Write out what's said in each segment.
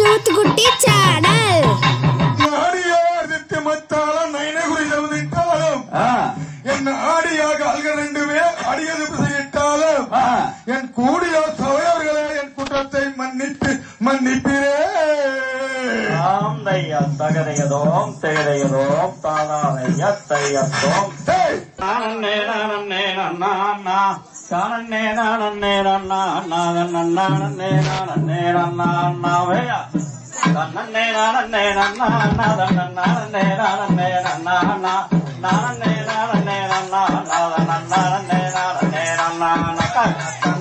சூத்துக்குட்டி channel ஆடியார்தித்து மத்தாளம் நைனகுரி தவிட்டாலும் ஆ, என் ஆடியாக அல்க ரெண்டுமே அடியது செய்யிட்டாலும். என் கூடிய சவையவர்களே என் குற்றத்தை மன்னித்து மன்னிப்பிரே. ஆம் தைய தகதையதோம் திகதையதோம் தாதாதைய தையத்தோம். நானே நானே நன்னா கானே நானே நன்னா நானே நானே நானே நன்னா வேயா தன்னே நானே நன்னா நானே நானே நானே நன்னா நானே நானே நன்னா நானே நானே நன்னா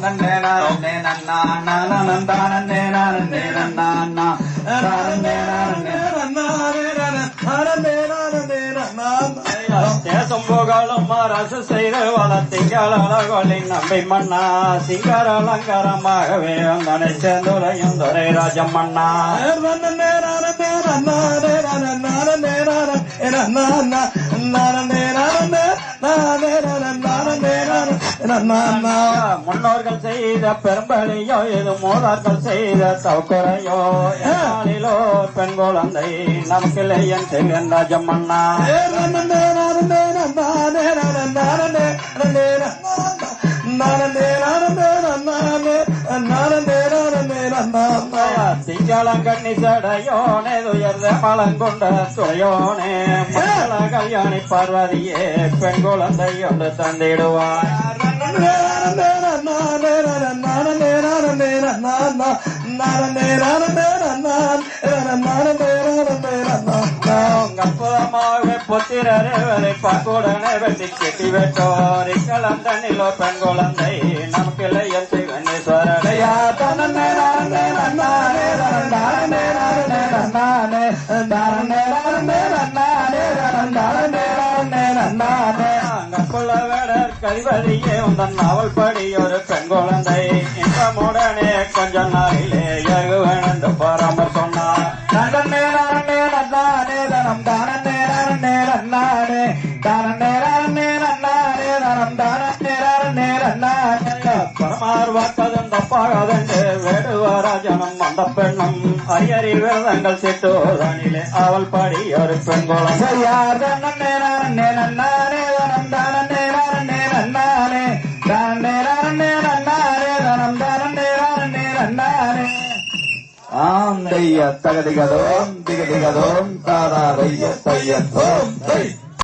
தன்னே நானே நன்னா நானே நானே நானே நன்னா நானே தேசம் புகழும் அரசு செய்த வள திங்களி நம்பி மன்னா சிங்கார அலங்காரமாகவே அந்தனை சேர்ந்துரையும் துரை ராஜம் மன்னா முன்னோர்கள் செய்த பெரும்பலியோ இது மூதார்கள் செய்த தவக்குறையோ என்னாலிலோ பெண் குழந்தை நமக்கு என் செல்வன் ராஜம் மன்னா திங்களங்கண்ணி சடையோனே உயர்ந்த மலங்கொண்ட துறையோனே மங்கள கல்யாணி பார்வதியே பெண் குழந்தை ஒன்று தந்திடுவாய் அற்புதமாக புத்திரரே வேலை வெட்டி கெட்டி வெட்டோரி கலந்தனிலோ பெண் குழந்தை நமக்கு நானே நானே நானே நானே அங்குள்ள வேடர் கழிவழியே உந்தன் அவள் படி ஒரு பெண் குழந்தை. இன்பமுடனே கொஞ்ச நாளிலே எருவனந்து பராமர் சொன்னார். நந்தன் நானே நன்னானே தனம் தான நானே நன்னானே தான. நானே நன்னானே தனம் தான நானே நன்னானே பரமார் வாக்கதன் தப்பாகாதென்று வேடுவராஜனும் அந்த பெண்ணும் அரியறி விரதங்கள் சிட்டோதனிலே அவள் படி ஒரு பெண் குழந்தை. யார் நன்னே நானே ஆம் தைய தகதிகதோம் திகதிகதோம் தாரா தைய தையத்தோம் தை